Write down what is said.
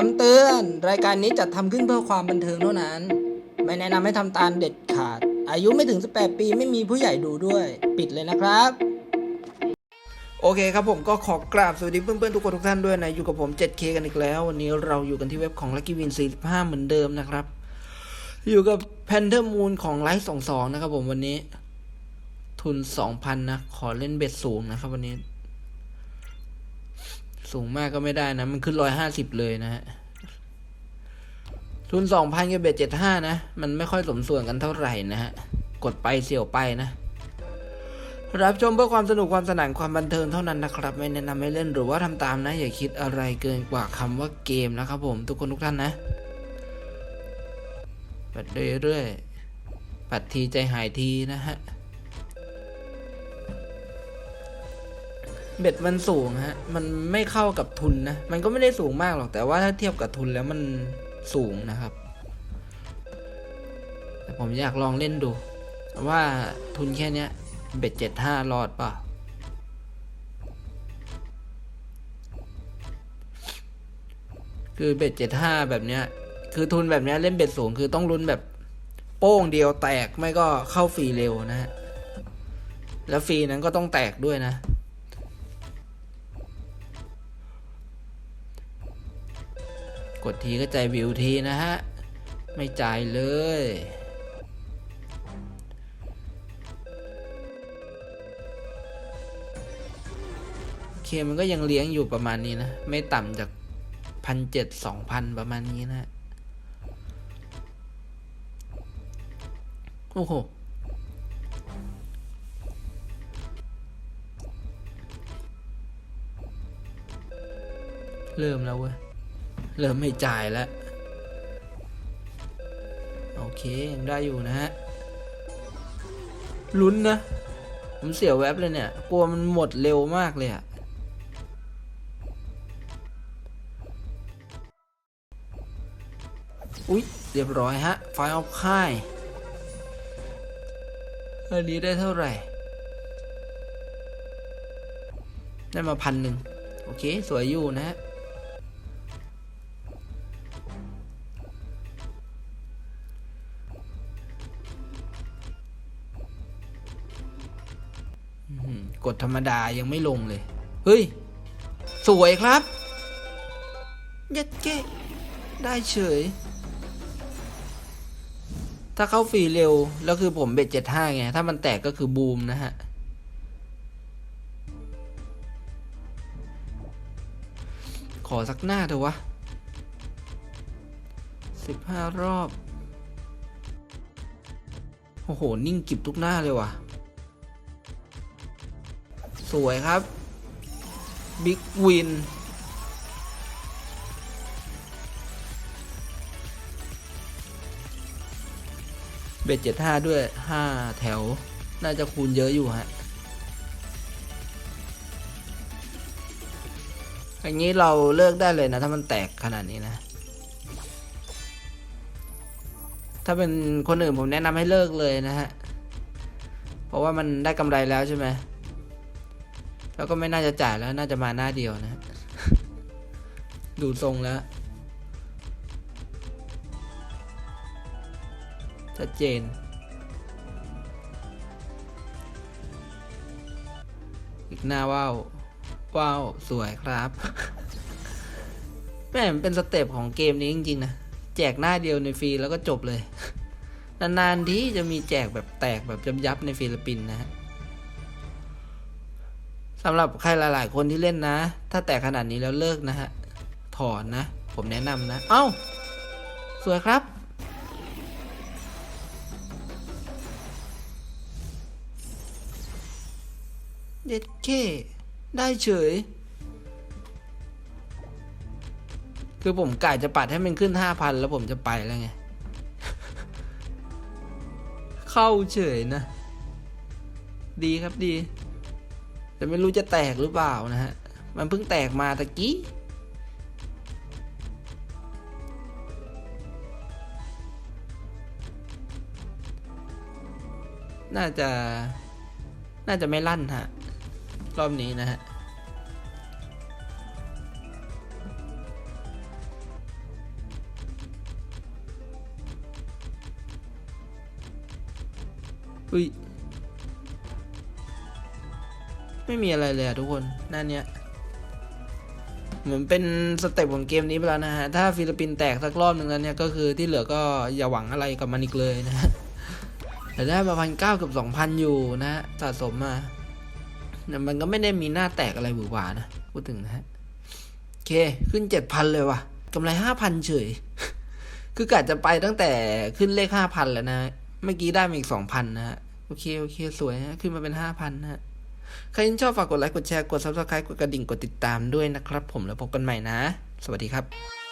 คำเตือนรายการนี้จัดทำขึ้นเพื่อความบันเทิงเท่านั้น ไม่แนะนำให้ทำตามเด็ดขาด อายุไม่ถึง 18 ปีไม่มีผู้ใหญ่ดูด้วย ปิดเลยนะครับ โอเคครับผมก็ขอกราบสวัสดีเพื่อนๆทุกคนทุกท่านด้วยนะ อยู่กับผม 7K กันอีกแล้ว วันนี้เราอยู่กันที่เว็บของ Lucky Win 45 เหมือนเดิมนะครับ อยู่กับ Panther Moon ของไลฟ์22นะครับผมวันนี้ ทุน 2,000 นะ ขอเล่นเบ็ดสูงนะครับวันนี้ สูงมากก็ไม่ได้นะ มันขึ้น150เลยนะฮะทุน2,000กับเบ็ด75นะ มันไม่ค่อยสมส่วนกันเท่าไหร่นะฮะ กดไปเสี่ยวไปนะ รับชมเพื่อความสนุกความสนานความบันเทิงเท่านั้นนะครับ ไม่แนะนำให้เล่นหรือว่าทำตามนะ อย่าคิดอะไรเกินกว่าคำว่าเกมนะครับผมทุกคนทุกท่านนะ ปัดเรื่อยๆปัดทีใจหายทีนะฮะ เบ็ดมันสูงฮะ มันไม่เข้ากับทุนนะ มันก็ไม่ได้สูงมากหรอก แต่ว่าถ้าเทียบกับทุนแล้วมันสูงนะครับ แต่ผมอยากลองเล่นดู ว่าทุนแค่เนี้ยเบ็ดเจ็ดห้ารอดป่ะคือเบ็ดเจ็ดห้าแบบเนี้ย คือทุนแบบเนี้ยเล่นเบ็ดสูงคือต้องลุ้นแบบโป้งเดียวแตกไม่ก็เข้าฟรีเร็วนะฮะ แล้วฟรีนั้นก็ต้องแตกด้วยนะ กดทีก็ใจวิวทีนะฮะ ไม่จ่ายเลย โอเคมันก็ยังเลี้ยงอยู่ประมาณนี้นะ ไม่ต่ำจากพันเจ็ดสองพันประมาณนี้นะโอ้โหเริ่มแล้วเว้ย เริ่มไม่จ่ายแล้วโอเคยังได้อยู่นะฮะลุ้นนะ ผมเสียแว็บเลยเนี่ย กลัวมันหมดเร็วมากเลยอะอุ๊ย เรียบร้อยฮะ ไฟออฟค่ายอันนี้ได้เท่าไหร่ ได้มาพันหนึ่ง โอเค สวยอยู่นะฮะ กดธรรมดายังไม่ลงเลย เฮ้ย สวยครับ ยัดเก้ได้เฉย ถ้าเข้าฟรีเร็ว แล้วคือผมเบ็ดเจ็ดห้าไง ถ้ามันแตกก็คือบูมนะฮะ ขอสักหน้าเถอะวะสิบห้ารอบ โอ้โห นิ่งกิบทุกหน้าเลยว่ะ สวยครับ บิ๊กวิน เบ็ดเจ็ดห้าด้วยห้าแถว น่าจะคูณเยอะอยู่ฮะอย่างนี้เราเลิกได้เลยนะ ถ้ามันแตกขนาดนี้นะ ถ้าเป็นคนอื่นผมแนะนำให้เลิกเลยนะฮะ เพราะว่ามันได้กำไรแล้วใช่ไหม แล้วก็ไม่น่าจะจ่ายแล้วน่าจะมาหน้าเดียวนะ ดูทรงแล้วชัดเจน อีกหน้าว้าว ว้าว สวยครับแม่มันเป็นสเต็ปของเกมนี้จริง ๆ นะ แจกหน้าเดียวในฟรีแล้วก็จบเลย นาน ๆ ที่จะมีแจกแบบแตกแบบยับยับๆในฟิลิปปินส์นะฮะ สำหรับใครหลาย ๆ คนที่เล่นนะ ถ้าแตกขนาดนี้แล้วเลิกนะฮะ ถอนนะ ผมแนะนำนะ เอ้า สวยครับ เด็ดเค ได้เฉย คือผมกะจะปัดให้มันขึ้นห้าพันแล้วผมจะไปแล้วไง เข้าเฉยนะ ดีครับดี แต่ไม่รู้จะแตกหรือเปล่านะฮะ มันเพิ่งแตกมาตะกี้น่าจะ น่าจะไม่ลั่นฮะ รอบนี้นะฮะ อุ้ย ไม่มีอะไรเลยอะทุกคนหน้าเนี้ยเหมือนเป็นสเต็ปของเกมนี้ไปแล้วนะฮะ ถ้าฟิลิปปินส์แตกสักรอบหนึ่งแล้วเนี่ยก็คือที่เหลือก็อย่าหวังอะไรกับมันอีกเลยนะแต่ได้มาพันเก้ากับสองพันอยู่นะฮะสะสมมาแต่มันก็ไม่ได้มีหน้าแตกอะไรหวือหวานะพูดถึงนะฮะโอเคขึ้นเจ็ดพันเลยว่ะกำไรห้าพันเฉย คือกะจะไปตั้งแต่ขึ้นเลขห้าพันแล้วนะ เมื่อกี้ได้มาอีกสองพันนะฮะ โอเค โอเค สวยฮะ ขึ้นมาเป็นห้าพันนะฮะ ใครที่ชอบฝากกดไลค์กดแชร์กด subscribe กดกระดิ่งกดติดตามด้วยนะครับ ผมแล้วพบกันใหม่นะ สวัสดีครับ